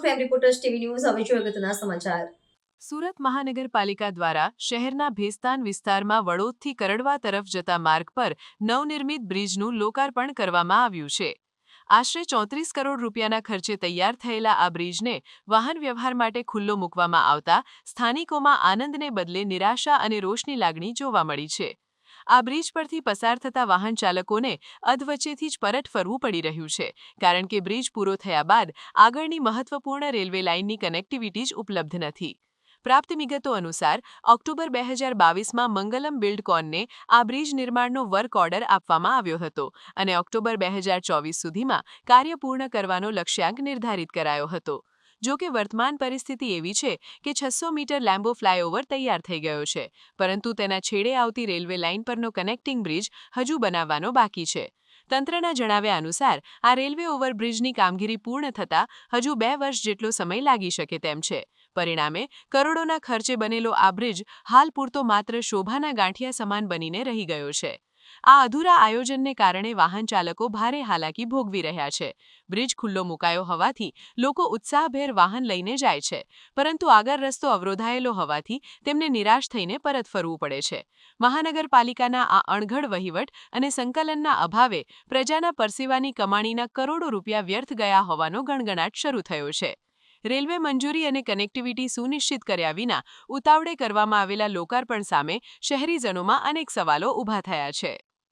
Crime reporters TV news. હવે જોઈએ અગત્યના સમાચાર. સુરત મહાનગરપાલિકા દ્વારા શહેરના ભેસ્તાન વિસ્તારમાં વડોદથી કરડવા તરફ જતા માર્ગ પર નવનિર્મિત બ્રિજનું લોકાર્પણ કરવામાં આવ્યું છે. આશરે ચોત્રીસ કરોડ રૂપિયાના ખર્ચે તૈયાર થયેલા આ બ્રિજને વાહન વ્યવહાર માટે ખુલ્લો મૂકવામાં આવતા સ્થાનિકોમાં આનંદને બદલે નિરાશા અને રોષની લાગણી જોવા મળી છે. આ બ્રિજ પરથી પસાર થતા વાહન ચાલકોને અધવચ્ચેથી જ પરત ફરવું પડી રહ્યું છે, કારણ કે બ્રિજ પૂરો થયા બાદ આગળની મહત્વપૂર્ણ રેલવે લાઇનની કનેક્ટિવિટી જ ઉપલબ્ધ નથી. પ્રાપ્ત વિગતો અનુસાર, ઓક્ટોબર બે હજાર બાવીસમાં મંગલમ બિલ્ડકોનને આ બ્રિજ નિર્માણનો વર્ક ઓર્ડર આપવામાં આવ્યો હતો અને ઓક્ટોબર બે હજાર ચોવીસ સુધીમાં કાર્ય પૂર્ણ કરવાનો લક્ષ્યાંક નિર્ધારિત કરાયો હતો. જો કે વર્તમાન પરિસ્થિતિ એવી છે કે છસો મીટર લેમ્બો ફ્લાયઓવર તૈયાર થઈ ગયો છે, પરંતુ તેના છેડે આવતી રેલવે લાઇન પરનો કનેક્ટિંગ બ્રિજ હજુ બનાવવાનો બાકી છે. તંત્રના જણાવ્યા અનુસાર, આ રેલવે ઓવરબ્રિજની કામગીરી પૂર્ણ થતાં હજુ બે વર્ષ જેટલો સમય લાગી શકે તેમ છે. પરિણામે, કરોડોના ખર્ચે બનેલો આ બ્રિજ હાલ પૂરતો માત્ર શોભાના ગાંઠિયા સમાન બનીને રહી ગયો છે. આ અધૂરા આયોજનને કારણે વાહન ચાલકો ભારે હાલાકી ભોગવી રહ્યા છે. બ્રિજ ખુલ્લો મુકાયો હોવાથી લોકો ઉત્સાહભેર વાહન લઈને જાય છે. પરંતુ આગળ રસ્તો અવરોધાયેલો હોવાથી તેમને નિરાશ થઈને પરત ફરવું પડે છે. મહાનગરપાલિકાના આ અણઘડ વહીવટ અને સંકલનના અભાવે પ્રજાના પરસેવાની કમાણીના કરોડો રૂપિયા વ્યર્થ ગયા હોવાનો ગણગણાટ શરૂ થયો છે. રેલવે મંજૂરી અને કનેક્ટિવિટી સુનિશ્ચિત કર્યા વિના ઉતાવળે કરવામાં આવેલા લોકાર્પણ સામે શહેરીજનોમાં અનેક સવાલો ઊભા થયા છે.